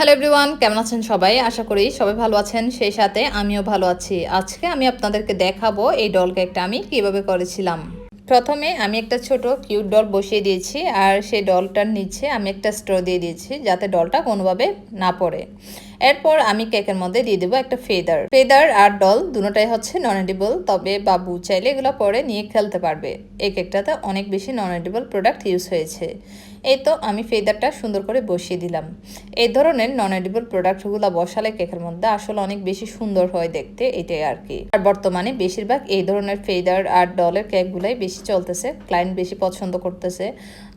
Hello everyone কেমন আছেন সবাই? আশা করি সবাই ভালো আছেন। সেই সাথে আমিও ভালো আছি। আজকে আমি আপনাদেরকে দেখাবো এই ডল কেকটা আমি কীভাবে করেছিলাম। প্রথমে আমি একটা ছোট কিউট ডল বসিয়ে দিয়েছি আর সেই ডলটার নিচে আমি একটা স্ট্র দিয়ে দিয়েছি যাতে ডলটা কোনোভাবে না পড়ে। এরপর আমি কেকের মধ্যে দিয়ে দেবো একটা ফেদার। ফেদার আর ডল দুটোটাই হচ্ছে নন এডিবল তবে বাবু চাইলে এগুলো পরে নিয়ে খেলতে পারবে। এই কেকটাতে অনেক বেশি নন এডিবল প্রোডাক্ট ইউজ হয়েছে। এই তো আমি ফেদারটা সুন্দর করে বসিয়ে দিলাম। এই ধরনের নন এডিবল প্রোডাক্টগুলো বসালে কেকের মধ্যে আসলে অনেক বেশি সুন্দর হয় দেখতে, এটাই আর কি। আর বর্তমানে বেশিরভাগ এই ধরনের ফেদার আর ডলের কেকগুলাই বেশি চলতেছে ক্লায়েন্ট বেশি পছন্দ করতেছে।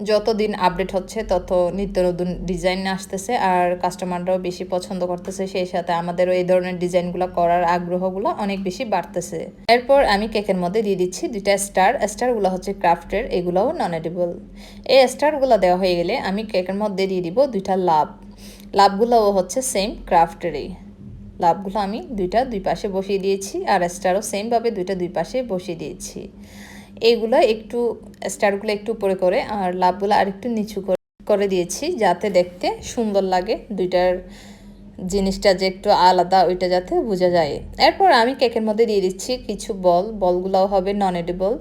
যত দিন আপডেট হচ্ছে, তত নিত্য নতুন ডিজাইন আসতেছে, আর কাস্টমাররাও বেশি পছন্দ করতেছে, সেই সাথে আমাদেরও এই ধরনের ডিজাইনগুলো করার আগ্রহগুলো অনেক বেশি বাড়তেছে। এরপর আমি কেকের মধ্যে দিয়ে দিচ্ছি দুইটা স্টার। স্টারগুলো হচ্ছে ক্রাফটের, এগুলোও নন এডিবল এই স্টারগুলো দেওয়া হয়ে গেলে আমি কেকের মধ্যে দিয়ে দিব দুইটা লাভ। লাভগুলোও হচ্ছে সেম ক্রাফটেরই। লাভগুলো আমি দুইটা দুই পাশে বসিয়ে দিয়েছি আর স্টারও সেমভাবে দুইটা দুই পাশে বসিয়ে দিয়েছি। এইগুলো একটু, স্টারগুলো একটু উপরে করে আর লাভগুলো আর একটু নিচু করে দিয়েছি যাতে দেখতে সুন্দর লাগে। দুইটার জিনিসটা যে একটু আলাদা, ওইটা যাতে বোঝা যায়। এরপর আমি কেকের মধ্যে দিয়ে দিচ্ছি কিছু বল। বলগুলোও হবে নন এডিবল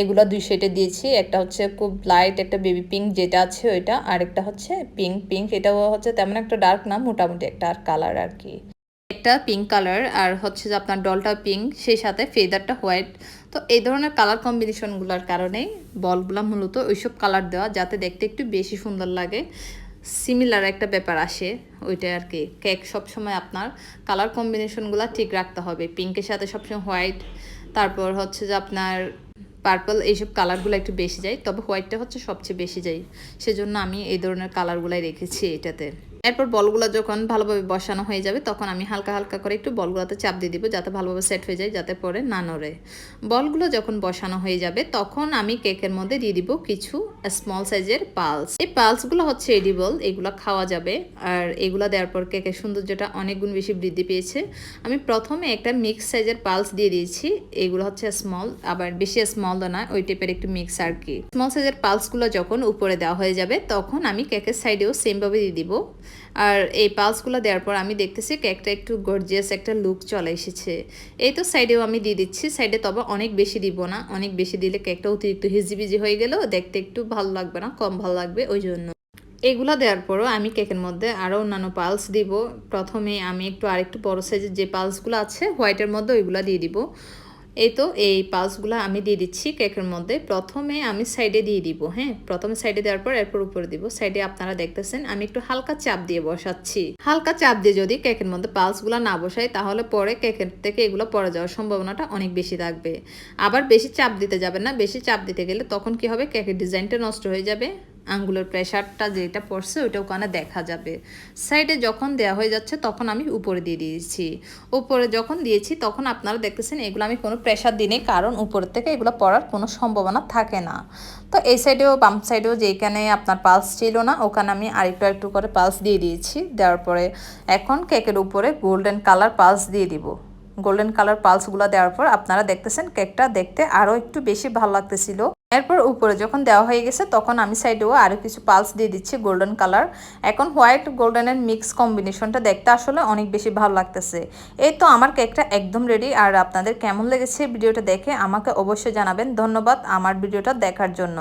এগুলো দুই শেডে দিয়েছি। একটা হচ্ছে খুব লাইট একটা বেবি পিঙ্ক যেটা আছে ওইটা। আর একটা হচ্ছে পিঙ্ক পিঙ্ক এটাও হচ্ছে তেমন একটা ডার্ক না, মোটামুটি একটা আর কালার আর কি। একটা পিঙ্ক কালার আর হচ্ছে যে আপনার ডলটা পিঙ্ক সেই সাথে ফেদারটা হোয়াইট তো এই ধরনের কালার কম্বিনেশনগুলোর কারণেই বলগুলো মূলত ওইসব কালার দেওয়া, যাতে দেখতে একটু বেশি সুন্দর লাগে। সিমিলার একটা ব্যাপার আসে, ওইটা আর কি কেক সবসময় আপনার কালার কম্বিনেশনগুলো ঠিক রাখতে হবে। পিঙ্কের সাথে সবসময় হোয়াইট তারপর হচ্ছে যে আপনার পার্পল এইসব কালারগুলো একটু বেশি যায়, তবে হোয়াইটটা হচ্ছে সবচেয়ে বেশি যায়। সেজন্য আমি এই ধরনের কালারগুলাই রেখেছি এটাতে। এরপর বলগুলো যখন ভালোভাবে বসানো হয়ে যাবে, তখন আমি হালকা হালকা করে একটু বলগুলোতে চাপ দিয়ে দিব যাতে ভালোভাবে সেট হয়ে যায়, যাতে পরে না নড়ে। বলগুলো যখন বসানো হয়ে যাবে, তখন আমি কেকের মধ্যে দিয়ে দিব কিছু স্মল সাইজের পালস এই পালসগুলো হচ্ছে এডিবল এগুলো খাওয়া যাবে। আর এগুলো দেওয়ার পর কেকের সৌন্দর্যটা অনেক গুণ বেশি বৃদ্ধি পেয়েছে। আমি প্রথমে একটা মিক্স সাইজের পালস দিয়ে দিয়েছি, এগুলো হচ্ছে স্মল আবার বেশি স্মল নয় ওই টাইপের একটু মিক্স আর কি। স্মল সাইজের পালসগুলো যখন উপরে দেওয়া হয়ে যাবে, তখন আমি কেকের সাইডেও সেমভাবে দিয়ে দিব। আর এই পালসগুলো দেওয়ার পর আমি দেখতেছি কেকটা একটু গর্জিয়াস একটা লুক চলে এসেছে। এই তো সাইডেও আমি দিয়ে দিচ্ছি সাইডে তবে অনেক বেশি দিব না, অনেক বেশি দিলে কেকটা অতিরিক্ত হিজিবিজি হয়ে গেলেও দেখতে একটু ভালো লাগবে না, কম ভালো লাগবে, ওই জন্য। এগুলো দেওয়ার পরও আমি কেকের মধ্যে আরও অন্যান্য পালস দিব। প্রথমে আমি একটু আরেকটু বড় সাইজের যে পালসগুলো আছে হোয়াইটের মধ্যে ওইগুলো দিয়ে দিব। এই তো এই পালসগুলো আমি দিয়ে দিচ্ছি কেকের মধ্যে। প্রথমে আমি সাইডে দিয়ে দিব হ্যাঁ? প্রথমে সাইডে দেওয়ার পর এরপর উপরে দিব। সাইডে আপনারা দেখতেছেন, আমি একটু হালকা চাপ দিয়ে বসাচ্ছি। হালকা চাপ দিয়ে যদি কেকের মধ্যে পালসগুলো না বসাই, তাহলে পরে কেকের থেকে এগুলো পড়ে যাওয়ার সম্ভাবনাটা অনেক বেশি থাকবে। আবার বেশি চাপ দিতে যাবে না। বেশি চাপ দিতে গেলে তখন কি হবে? কেকের ডিজাইনটা নষ্ট হয়ে যাবে। আঙ্গুলের প্রেশারটা যেটা পড়ছে ওইটা ওখানে দেখা যাবে। সাইডে যখন দেওয়া হয়ে যাচ্ছে তখন আমি উপরে দিয়ে দিয়েছি। উপরে যখন দিয়েছি তখন আপনারা দেখতেছেন এগুলো আমি কোনো প্রেশার দিই কারণ উপরের থেকে এগুলো পড়ার কোনো সম্ভাবনা থাকে না। তো এই সাইডেও বাম সাইডেও যেখানে আপনার পালস ছিল না, ওখানে আমি আরেকটু একটু করে পালস দিয়ে দিয়েছি। দেওয়ার পরে এখন কেকের উপরে গোল্ডেন কালার পালস দিয়ে দিব। গোল্ডেন কালার পালসগুলো দেওয়ার পর আপনারা দেখতেছেন কেকটা দেখতে আরও একটু বেশি ভালো লাগতেছিল। এরপর উপরে যখন দেওয়া হয়ে গেছে, তখন আমি সাইডেও আরও কিছু পালস দিয়ে দিচ্ছি গোল্ডেন কালার এখন হোয়াইট গোল্ডেনের মিক্স কম্বিনেশনটা দেখতে আসলে অনেক বেশি ভালো লাগতেছে। এই তো আমার কেকটা একদম রেডি আর আপনাদের কেমন লেগেছে ভিডিওটা দেখে আমাকে অবশ্যই জানাবেন। ধন্যবাদ আমার ভিডিওটা দেখার জন্য।